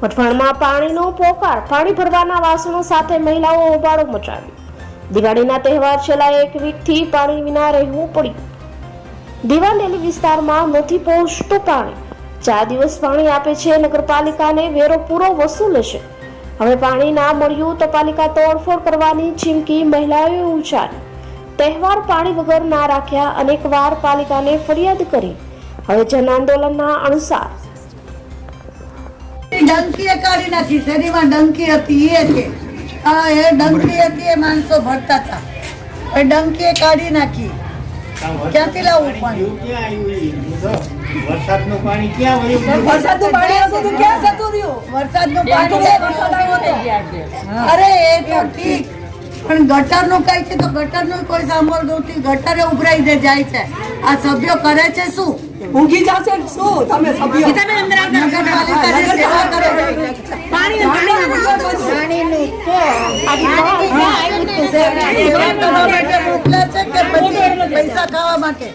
વઢવાણમાં પાણીનો પોકાર, પાણી ભરવાના વાસણો સાથે મહિલાઓ હોબાળો મચાવ્યો દિવાળીના તહેવાર છેલ્લા એક વીકથી પાણી વિના રહેવું પડ્યું. દિવાલેલી વિસ્તારમાં નથી પહોંચતું પાણી. ચાર દિવસ પાણી આપે છે, નગરપાલિકાને વેરો પૂરો વસૂલે છે. હવે પાણી ના મળ્યું તો પાલિકા તોડફોડ કરવાની ચીમકી મહિલાઓએ ઉચ્ચારી તહેવાર પાણી વગર ના રાખ્યા અનેકવાર પાલિકાને ફરિયાદ કરી. હવે જન આંદોલનના અનુસાર ડંકી એ કાઢી નાખી શેરીમાં ડંકી હતી એ છે હા એ ડંકી હતી એ માણસો ભરતા હતા. એ ડંકી એ કાઢી નાખી. ક્યાંથી લાવવું પાણી? વરસાદનું પાણી ક્યાં વયું વરસાદનું પાણી હતું તો ક્યાં જતું રહ્યું? વરસાદનું પાણી વરસાદ આવ્યો હતો. અરે એ તો ઠીક. પણ ગટરનું કઈ છે તો ગટરનું કોઈ સાંભળતું નથી ગટરે ઉભરાઈ દે જાય છે. આ સભ્યો કરે છે શું? ઊંઘી જશે શું? તમે સભ્યો. નગરપાલિકાની સેવા કરે. સેવા કરવા માટે મોકલ્યા છે કે પછી પૈસા ખાવા માટે?